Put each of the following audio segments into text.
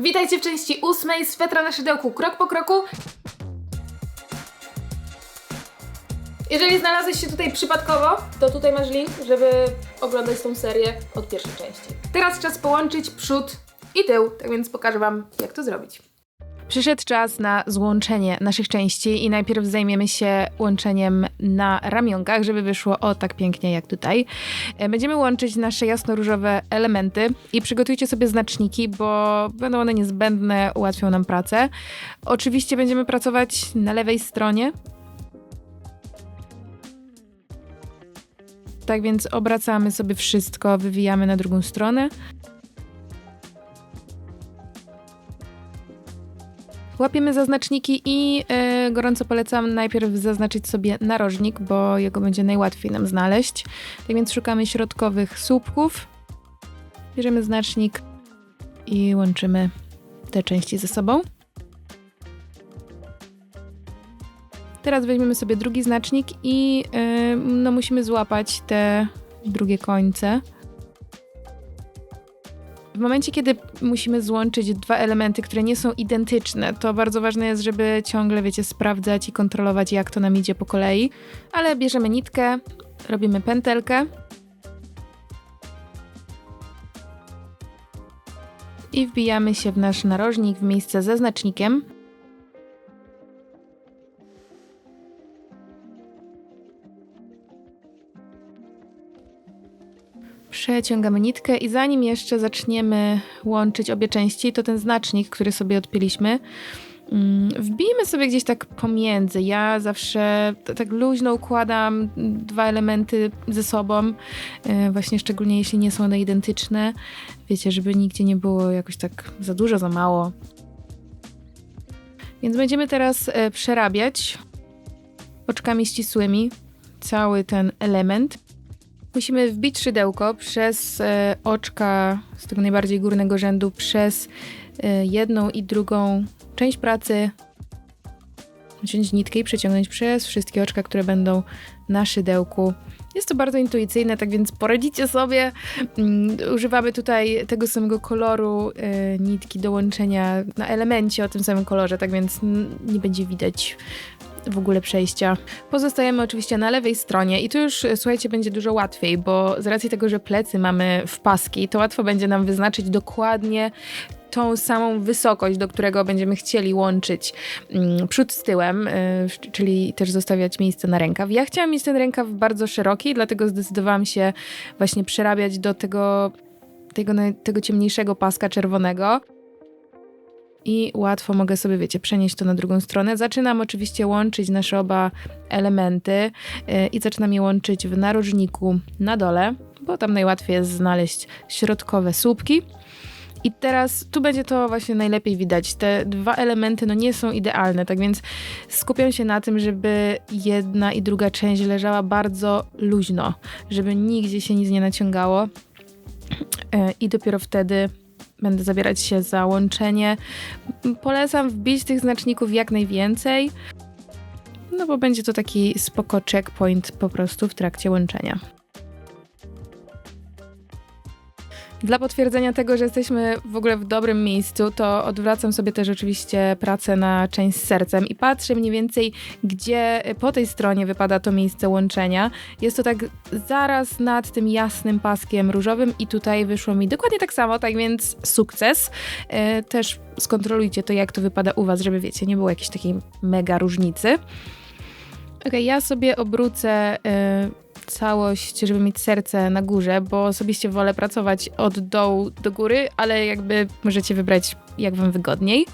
Witajcie w części ósmej Swetra na szydełku krok po kroku. Jeżeli znalazłeś się tutaj przypadkowo, to tutaj masz link, żeby oglądać tą serię od pierwszej części. Teraz czas połączyć przód i tył, tak więc pokażę Wam, jak to zrobić. Przyszedł czas na złączenie naszych części i najpierw zajmiemy się łączeniem na ramionkach, żeby wyszło o tak pięknie jak tutaj. E, Będziemy łączyć nasze jasno-różowe elementy i przygotujcie sobie znaczniki, bo będą one niezbędne, ułatwią nam pracę. Oczywiście będziemy pracować na lewej stronie. Tak więc obracamy sobie wszystko, wywijamy na drugą stronę. Łapiemy zaznaczniki i e, gorąco polecam najpierw zaznaczyć sobie narożnik, bo jego będzie najłatwiej nam znaleźć. Tak więc szukamy środkowych słupków, bierzemy znacznik i łączymy te części ze sobą. Teraz weźmiemy sobie drugi znacznik i e, no, musimy złapać te drugie końce. Momencie, kiedy musimy złączyć dwa elementy, które nie są identyczne, to bardzo ważne jest, żeby ciągle, wiecie, sprawdzać i kontrolować, jak to nam idzie po kolei. Ale bierzemy nitkę, robimy pętelkę. I wbijamy się w nasz narożnik w miejsce ze znacznikiem. Przeciągamy nitkę i zanim jeszcze zaczniemy łączyć obie części, to ten znacznik, który sobie odpięliśmy, mm, wbijmy sobie gdzieś tak pomiędzy. Ja zawsze tak luźno układam dwa elementy ze sobą, e, właśnie szczególnie jeśli nie są one identyczne. Wiecie, żeby nigdzie nie było jakoś tak za dużo, za mało. Więc będziemy teraz e, przerabiać oczkami ścisłymi cały ten element. Musimy wbić szydełko przez e, oczka z tego najbardziej górnego rzędu, przez e, jedną i drugą część pracy. Wziąć nitkę i przeciągnąć przez wszystkie oczka, które będą na szydełku. Jest to bardzo intuicyjne, tak więc poradzicie sobie. Mm, Używamy tutaj tego samego koloru e, nitki do łączenia na elemencie o tym samym kolorze, tak więc nie będzie widać w ogóle przejścia. Pozostajemy oczywiście na lewej stronie i tu już, e, słuchajcie, będzie dużo łatwiej, bo z racji tego, że plecy mamy w paski, to łatwo będzie nam wyznaczyć dokładnie tą samą wysokość, do którego będziemy chcieli łączyć mm, przód z tyłem, y, czyli też zostawiać miejsce na rękaw. Ja chciałam mieć ten rękaw bardzo szeroki, dlatego zdecydowałam się właśnie przerabiać do tego, tego, tego ciemniejszego paska czerwonego. I łatwo mogę sobie, wiecie, przenieść to na drugą stronę. Zaczynam oczywiście łączyć nasze oba elementy y, i zaczynam je łączyć w narożniku na dole, bo tam najłatwiej jest znaleźć środkowe słupki. I teraz tu będzie to właśnie najlepiej widać. Te dwa elementy no nie są idealne, tak więc skupiam się na tym, żeby jedna i druga część leżała bardzo luźno, żeby nigdzie się nic nie naciągało. E, I dopiero wtedy będę zabierać się za łączenie. Polecam wbić tych znaczników jak najwięcej, no bo będzie to taki spoko checkpoint po prostu w trakcie łączenia. Dla potwierdzenia tego, że jesteśmy w ogóle w dobrym miejscu, to odwracam sobie też oczywiście pracę na część z sercem i patrzę mniej więcej, gdzie po tej stronie wypada to miejsce łączenia. Jest to tak zaraz nad tym jasnym paskiem różowym i tutaj wyszło mi dokładnie tak samo, tak więc sukces. E, Też skontrolujcie to, jak to wypada u Was, żeby wiecie, nie było jakiejś takiej mega różnicy. Okej, ja sobie obrócę y, całość, żeby mieć serce na górze, bo osobiście wolę pracować od dołu do góry, ale jakby możecie wybrać jak wam wygodniej.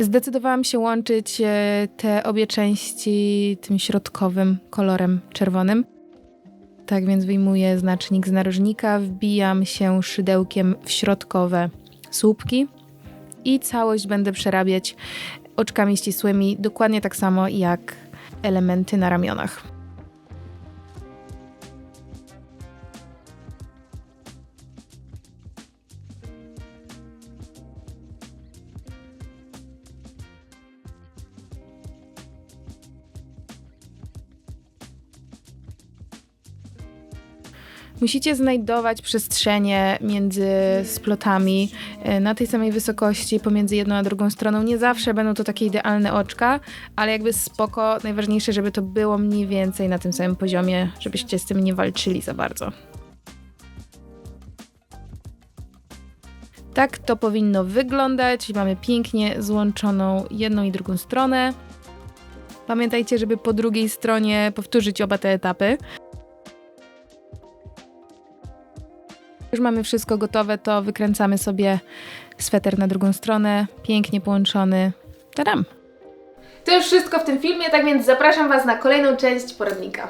Zdecydowałam się łączyć e, te obie części tym środkowym kolorem czerwonym. Tak więc wyjmuję znacznik z narożnika, wbijam się szydełkiem w środkowe słupki i całość będę przerabiać oczkami ścisłymi, dokładnie tak samo jak elementy na ramionach. Musicie znajdować przestrzenie między splotami e, na tej samej wysokości pomiędzy jedną a drugą stroną. Nie zawsze będą to takie idealne oczka, ale jakby spoko. Najważniejsze, żeby to było mniej więcej na tym samym poziomie, żebyście z tym nie walczyli za bardzo. Tak to powinno wyglądać. Mamy pięknie złączoną jedną i drugą stronę. Pamiętajcie, żeby po drugiej stronie powtórzyć oba te etapy. Już mamy wszystko gotowe, to wykręcamy sobie sweter na drugą stronę, pięknie połączony. Tadam! To już wszystko w tym filmie, tak więc zapraszam Was na kolejną część poradnika.